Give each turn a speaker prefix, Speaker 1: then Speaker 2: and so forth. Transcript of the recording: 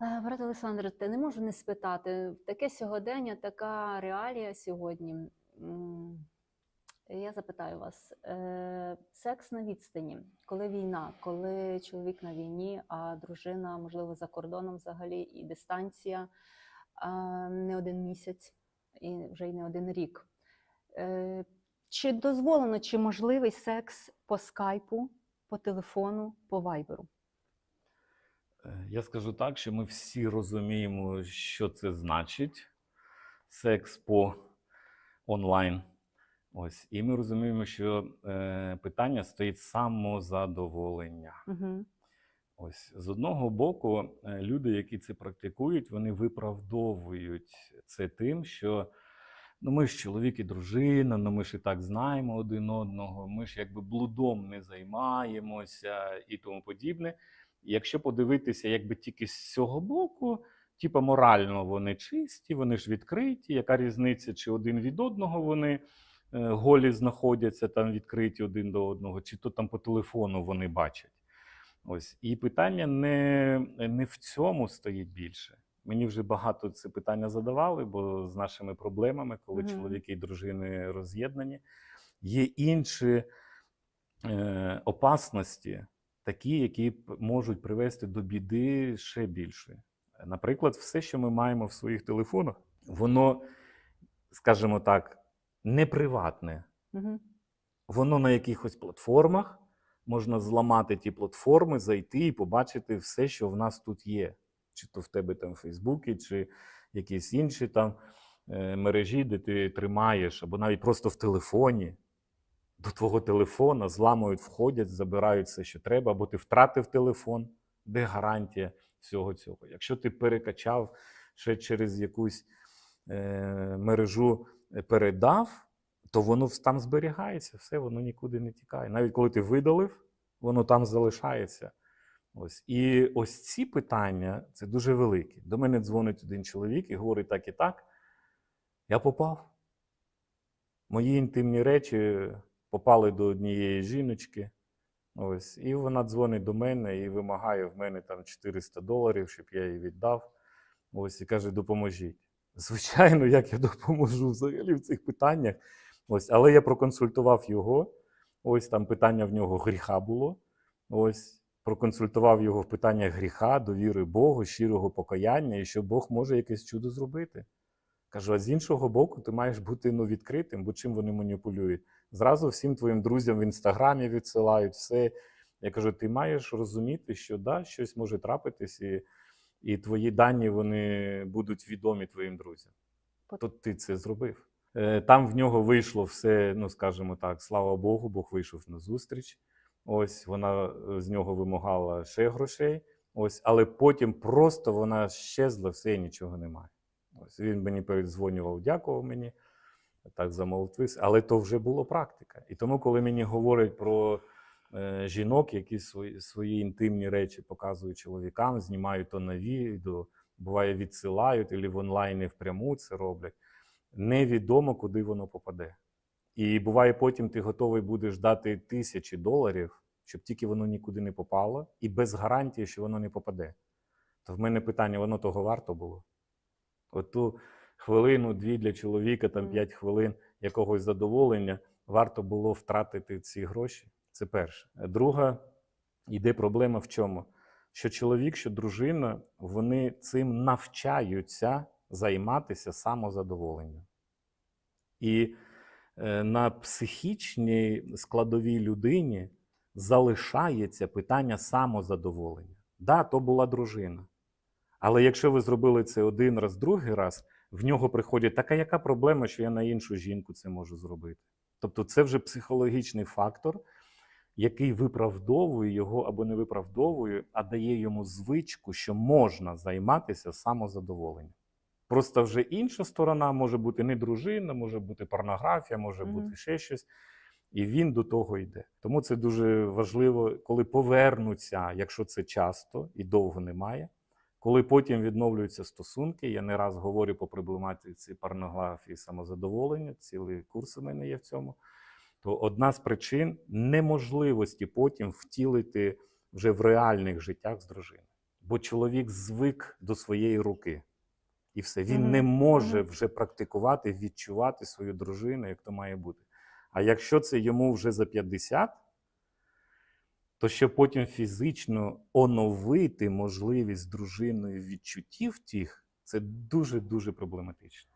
Speaker 1: Е, Брат Олександр, ти не можу не спитати. Таке сьогодення, така реалія сьогодні. Я запитаю вас: е, секс на відстані, коли війна, коли чоловік на війні, а дружина, можливо, за кордоном взагалі, і дистанція не один місяць, і вже й не один рік. Е, Чи дозволено, чи можливий секс по скайпу, по телефону, по вайберу?
Speaker 2: Е, Я скажу так, що ми всі розуміємо, що це значить секс по онлайн. Ось, і ми розуміємо, що е, питання стоїть самозадоволення.
Speaker 1: Угу.
Speaker 2: Ось з одного боку, е, люди, які це практикують, вони виправдовують це тим, що ну ми ж чоловік і дружина, ну ми ж і так знаємо один одного, ми ж якби блудом не займаємося і тому подібне. Якщо подивитися, якби тільки з цього боку, типа морально вони чисті, вони ж відкриті. Яка різниця, чи один від одного вони е, голі знаходяться там відкриті один до одного, чи то там по телефону вони бачать. Ось і питання не, не в цьому стоїть більше. Мені вже багато це питання задавали, бо з нашими проблемами, коли
Speaker 1: Мгм.
Speaker 2: чоловіки і дружини роз'єднані, є інші е, опасності, такі, які можуть привести до біди ще більше. Наприклад, все, що ми маємо в своїх телефонах, воно, скажімо так, не приватне
Speaker 1: Угу.
Speaker 2: воно на якихось платформах. Можна зламати ті платформи, зайти і побачити все, що в нас тут є. Чи то в тебе там в Фейсбуці, чи якісь інші там е, мережі, де ти тримаєш, або навіть просто в телефоні. До твого телефона зламують, входять, забирають все, що треба, або ти втратив телефон, де гарантія всього цього. Якщо ти перекачав ще через якусь е, мережу передав, то воно там зберігається, все, воно нікуди не тікає. Навіть коли ти видалив, воно там залишається. Ось. І ось ці питання це дуже великі. До мене дзвонить один чоловік і говорить так і так. Я попав. Мої інтимні речі попали до однієї жіночки. Ось, і вона дзвонить до мене і вимагає в мене там 400 доларів, щоб я їй віддав. Ось, і каже: допоможіть. Звичайно, як я допоможу взагалі в цих питаннях. Ось, але я проконсультував його. Ось там питання в нього гріха було. Ось проконсультував його в питаннях гріха, довіри Богу, щирого покаяння, і що Бог може якесь чудо зробити. Кажу, а з іншого боку, ти маєш бути ну, відкритим, бо чим вони маніпулюють? Зразу всім твоїм друзям в інстаграмі відсилають все. Я кажу, ти маєш розуміти, що да, щось може трапитись, і, і твої дані вони будуть відомі твоїм друзям. То ти це зробив. Е, Там в нього вийшло все, ну скажімо так, слава Богу, Бог вийшов на зустріч. Ось вона е, з нього вимагала ще грошей. Ось, але потім просто вона щезла, все і нічого немає. Ось він мені передзвонював, дякував мені, так замолотвився, але то вже була практика. І тому, коли мені говорять про е, жінок, які свої, свої інтимні речі показують чоловікам, знімають то на відео, буває, відсилають, або в онлайні впряму це роблять, невідомо, куди воно попаде. І буває, потім ти готовий будеш дати тисячі доларів, щоб тільки воно нікуди не попало, і без гарантії, що воно не попаде. То в мене питання: воно того варто було? От ту хвилину, дві для чоловіка, там
Speaker 1: Мгм.
Speaker 2: п'ять хвилин якогось задоволення, варто було втратити ці гроші. Це перше. Друга, йде проблема в чому? Що чоловік, що дружина, вони цим навчаються займатися самозадоволенням. І е, на психічній складовій людині залишається питання самозадоволення. Да, то була дружина. Але якщо ви зробили це один раз, другий раз, в нього приходять така, яка проблема, що я на іншу жінку це можу зробити. Тобто, це вже психологічний фактор, який виправдовує його або не виправдовує, а дає йому звичку, що можна займатися самозадоволенням. Просто вже інша сторона може бути не дружина, може бути порнографія, може
Speaker 1: Мгм.
Speaker 2: бути ще щось. І він до того йде. Тому це дуже важливо, коли повернуться, якщо це часто і довго немає. Коли потім відновлюються стосунки, я не раз говорю по проблематиці порнографії самозадоволення, цілий курс у мене є в цьому. То одна з причин неможливості потім втілити вже в реальних життях з дружиною. бо чоловік звик до своєї руки. І все. Він
Speaker 1: Мгм,
Speaker 2: не може вже практикувати, відчувати свою дружину, як то має бути. А якщо це йому вже за 50, то ще потім фізично оновити можливість з дружиною відчуттів тих, це дуже-дуже проблематично.